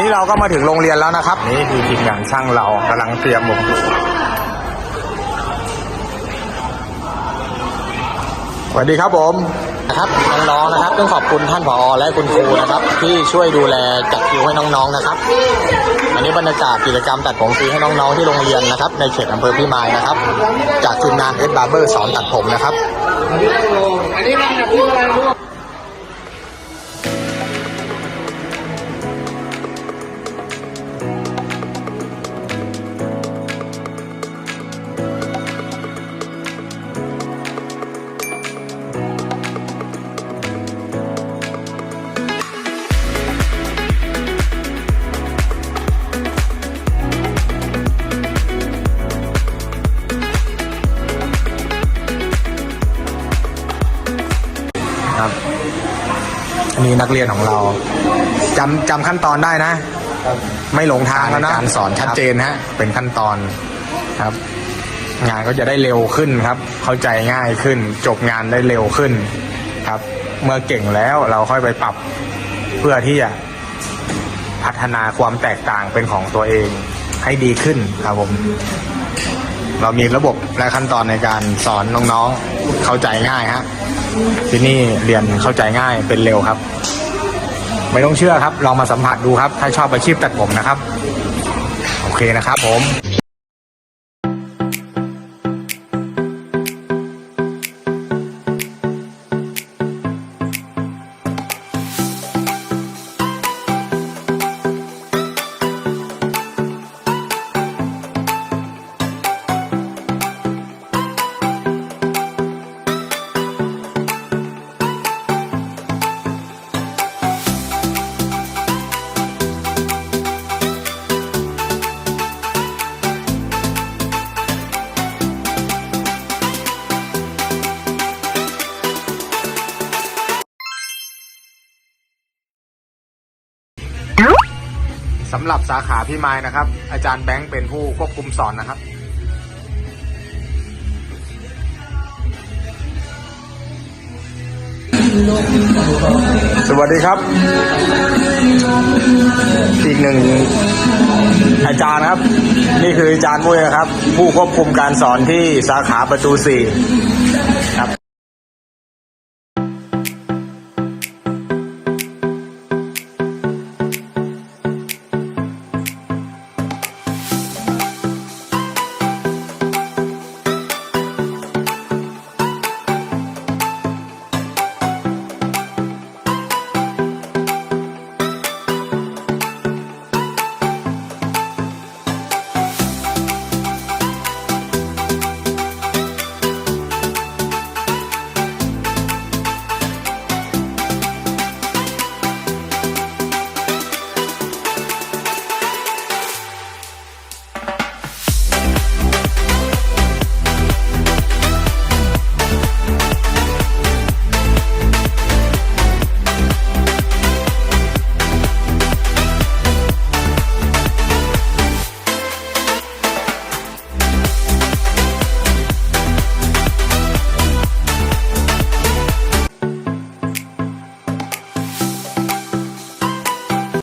นี้เราก็มาถึงโรงเรียนแล้วนะครับ นี่คือทีมงานช่างเรากำลังเตรียมมุมสวัสดีครับผมนะครับน้องๆนะครับ ต้องขอบคุณท่านผอและคุณครูนะครับ ที่ช่วยดูแลจัดคิวให้น้องๆนะครับ อันนี้บรรยากาศกิจกรรมตัดผมฟรีให้น้องๆที่โรงเรียนนะครับ ในเขตอำเภอพิมายนะครับ จากทีมงานเอสบาร์เบอร์สอนตัดผมนะครับอันนี้มันจะพูดอะไรรู้ ครับ อันนี้นักเรียนของเราจำจำขั้นตอนได้นะ ไม่หลงทางแล้วนะการสอนชัดเจนฮะ เป็นขั้นตอนครับ งานก็จะได้เร็วขึ้นครับ เข้าใจง่ายขึ้น จบงานได้เร็วขึ้นครับ เมื่อเก่งแล้วเราค่อยไปปรับเพื่อที่จะพัฒนาความแตกต่างเป็นของตัวเองให้ดีขึ้นครับผม เรามีระบบและขั้นตอนในการสอนน้องๆเข้าใจง่ายฮะที่นี่เรียนเข้าใจง่ายเป็นเร็วครับ ไม่ต้องเชื่อครับลองมาสัมผัสดูครับ ถ้าชอบอาชีพตัดผมนะครับ โอเคนะครับผม สำหรับสาขาพี่ไม้นะครับ อาจารย์แบงค์เป็นผู้ควบคุมสอนนะครับ สวัสดีครับ อีกหนึ่งอาจารย์ครับ นี่คืออาจารย์มุ้ยนะครับ ผู้ควบคุมการสอนที่สาขาประตูสี่ครับ